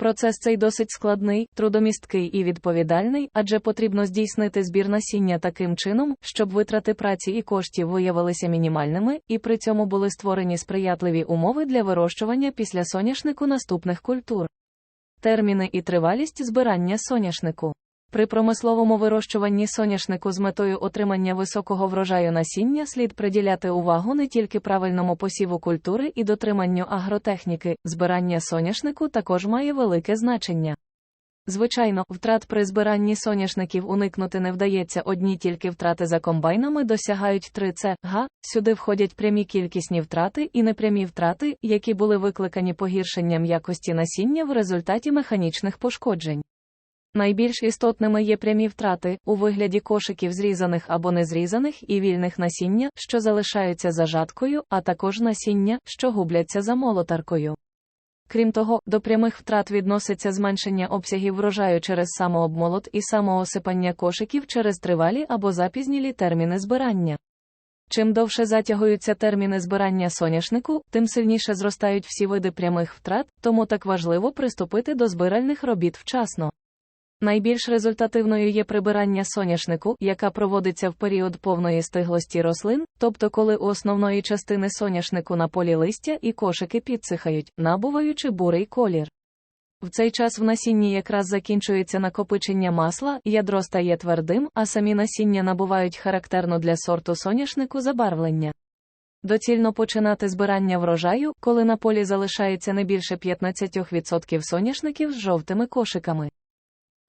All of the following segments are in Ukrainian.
Процес цей досить складний, трудомісткий і відповідальний, адже потрібно здійснити збір насіння таким чином, щоб витрати праці і коштів виявилися мінімальними, і при цьому були створені сприятливі умови для вирощування після соняшнику наступних культур. Терміни і тривалість збирання соняшнику. При промисловому вирощуванні соняшнику з метою отримання високого врожаю насіння слід приділяти увагу не тільки правильному посіву культури і дотриманню агротехніки, збирання соняшнику також має велике значення. Звичайно, втрат при збиранні соняшників уникнути не вдається одні тільки втрати за комбайнами досягають 3 це га. Сюди входять прямі кількісні втрати і непрямі втрати, які були викликані погіршенням якості насіння в результаті механічних пошкоджень. Найбільш істотними є прямі втрати у вигляді кошиків зрізаних або незрізаних і вільних насіння, що залишаються за жаткою, а також насіння, що губляться за молотаркою. Крім того, до прямих втрат відноситься зменшення обсягів врожаю через самообмолот і самоосипання кошиків через тривалі або запізнілі терміни збирання. Чим довше затягуються терміни збирання соняшнику, тим сильніше зростають всі види прямих втрат, тому так важливо приступити до збиральних робіт вчасно. Найбільш результативною є прибирання соняшнику, яка проводиться в період повної стиглості рослин, тобто коли у основної частини соняшнику на полі листя і кошики підсихають, набуваючи бурий колір. В цей час в насінні якраз закінчується накопичення масла, ядро стає твердим, а самі насіння набувають характерно для сорту соняшнику забарвлення. Доцільно починати збирання врожаю, коли на полі залишається не більше 15% соняшників з жовтими кошиками.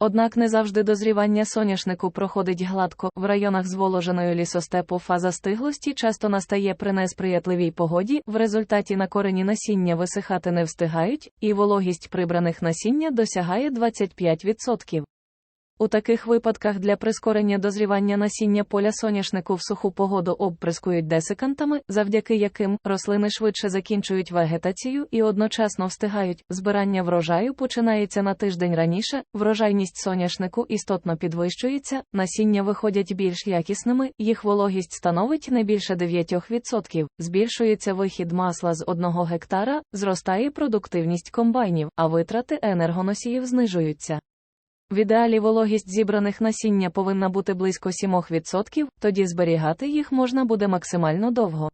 Однак не завжди дозрівання соняшнику проходить гладко. В районах зволоженої лісостепу фаза стиглості часто настає при несприятливій погоді, в результаті на корені насіння висихати не встигають, і вологість прибраних насіння досягає 25%. У таких випадках для прискорення дозрівання насіння поля соняшнику в суху погоду обприскують десикантами, завдяки яким рослини швидше закінчують вегетацію і одночасно встигають. Збирання врожаю починається на тиждень раніше, врожайність соняшнику істотно підвищується, насіння виходять більш якісними, їх вологість становить не більше 9%, збільшується вихід масла з 1 гектара, зростає продуктивність комбайнів, а витрати енергоносіїв знижуються. В ідеалі вологість зібраних насіння повинна бути близько 7%, тоді зберігати їх можна буде максимально довго.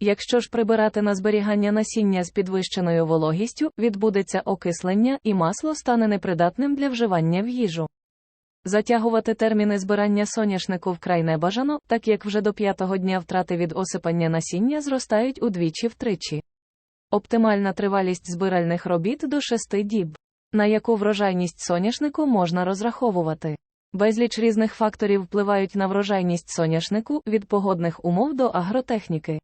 Якщо ж прибирати на зберігання насіння з підвищеною вологістю, відбудеться окислення і масло стане непридатним для вживання в їжу. Затягувати терміни збирання соняшнику вкрай не бажано, так як вже до п'ятого дня втрати від осипання насіння зростають удвічі-втричі. Оптимальна тривалість збиральних робіт до 6 діб на яку врожайність соняшнику можна розраховувати. Безліч різних факторів впливають на врожайність соняшнику від погодних умов до агротехніки.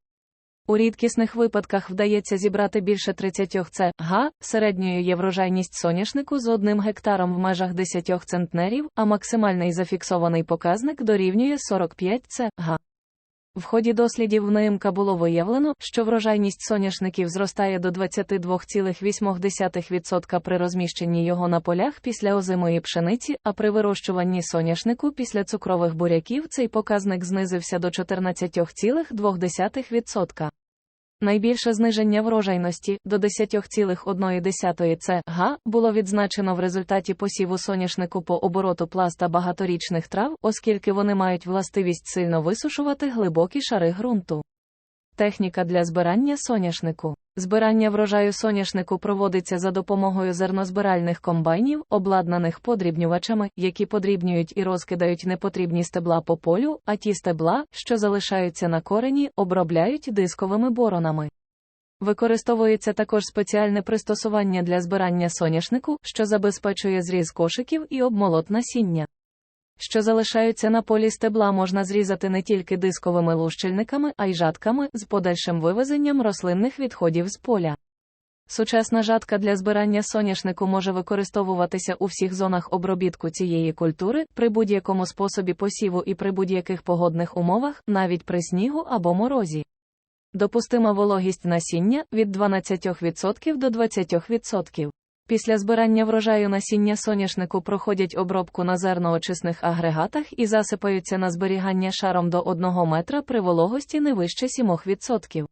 У рідкісних випадках вдається зібрати більше 30 ц га, середньою є врожайність соняшнику з одним гектаром в межах 10 центнерів, а максимальний зафіксований показник дорівнює 45 ц га. В ході дослідів в НИМК було виявлено, що врожайність соняшників зростає до 22,8% при розміщенні його на полях після озимої пшениці, а при вирощуванні соняшнику після цукрових буряків цей показник знизився до 14,2%. Найбільше зниження врожайності до 10,1 ц га було відзначено в результаті посіву соняшнику по обороту пласта багаторічних трав, оскільки вони мають властивість сильно висушувати глибокі шари ґрунту. Техніка для збирання соняшнику. Збирання врожаю соняшнику проводиться за допомогою зернозбиральних комбайнів, обладнаних подрібнювачами, які подрібнюють і розкидають непотрібні стебла по полю, а ті стебла, що залишаються на корені, обробляють дисковими боронами. Використовується також спеціальне пристосування для збирання соняшнику, що забезпечує зріз кошиків і обмолот насіння що залишаються на полі стебла, можна зрізати не тільки дисковими лущильниками, а й жатками з подальшим вивезенням рослинних відходів з поля. Сучасна жатка для збирання соняшнику може використовуватися у всіх зонах обробітку цієї культури при будь-якому способі посіву і при будь-яких погодних умовах, навіть при снігу або морозі. Допустима вологість насіння від 12% до 20%. Після збирання врожаю насіння соняшнику проходять обробку на зерноочисних агрегатах і засипаються на зберігання шаром до 1 метра при вологості не вище 7%.